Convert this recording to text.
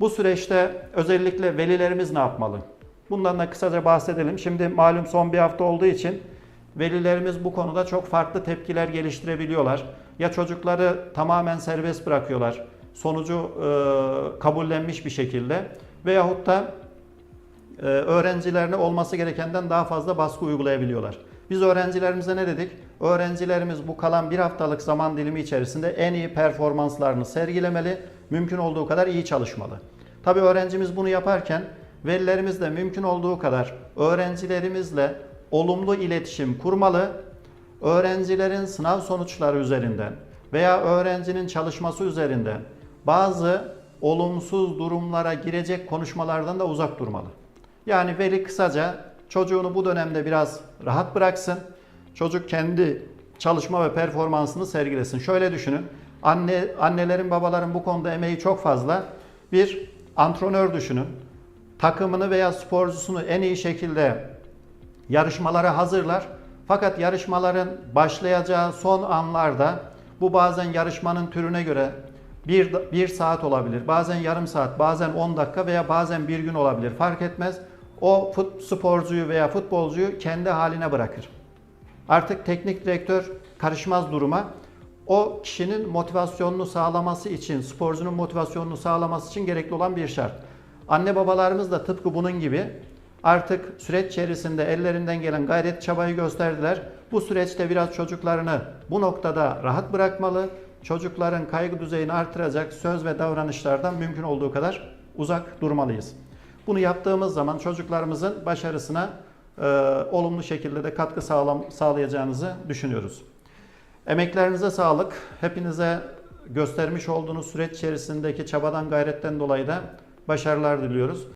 Bu süreçte özellikle velilerimiz ne yapmalı? Bundan da kısaca bahsedelim. Şimdi malum son bir hafta olduğu için velilerimiz bu konuda çok farklı tepkiler geliştirebiliyorlar. Ya çocukları tamamen serbest bırakıyorlar. Sonucu e, kabullenmiş bir şekilde veyahut da e, öğrencilerine olması gerekenden daha fazla baskı uygulayabiliyorlar. Biz öğrencilerimize ne dedik? Öğrencilerimiz bu kalan bir haftalık zaman dilimi içerisinde en iyi performanslarını sergilemeli, mümkün olduğu kadar iyi çalışmalı. Tabii öğrencimiz bunu yaparken velilerimiz de mümkün olduğu kadar öğrencilerimizle olumlu iletişim kurmalı, öğrencilerin sınav sonuçları üzerinden veya öğrencinin çalışması üzerinden bazı olumsuz durumlara girecek konuşmalardan da uzak durmalı. Yani veli kısaca çocuğunu bu dönemde biraz rahat bıraksın. Çocuk kendi çalışma ve performansını sergilesin. Şöyle düşünün. Anne annelerin, babaların bu konuda emeği çok fazla. Bir antrenör düşünün. Takımını veya sporcusunu en iyi şekilde yarışmalara hazırlar. Fakat yarışmaların başlayacağı son anlarda bu bazen yarışmanın türüne göre bir, bir saat olabilir, bazen yarım saat, bazen 10 dakika veya bazen bir gün olabilir fark etmez. O fut, sporcuyu veya futbolcuyu kendi haline bırakır. Artık teknik direktör karışmaz duruma. O kişinin motivasyonunu sağlaması için, sporcunun motivasyonunu sağlaması için gerekli olan bir şart. Anne babalarımız da tıpkı bunun gibi artık süreç içerisinde ellerinden gelen gayret çabayı gösterdiler. Bu süreçte biraz çocuklarını bu noktada rahat bırakmalı. Çocukların kaygı düzeyini artıracak söz ve davranışlardan mümkün olduğu kadar uzak durmalıyız. Bunu yaptığımız zaman çocuklarımızın başarısına e, olumlu şekilde de katkı sağlam, sağlayacağınızı düşünüyoruz. Emeklerinize sağlık. Hepinize göstermiş olduğunuz süreç içerisindeki çabadan gayretten dolayı da başarılar diliyoruz.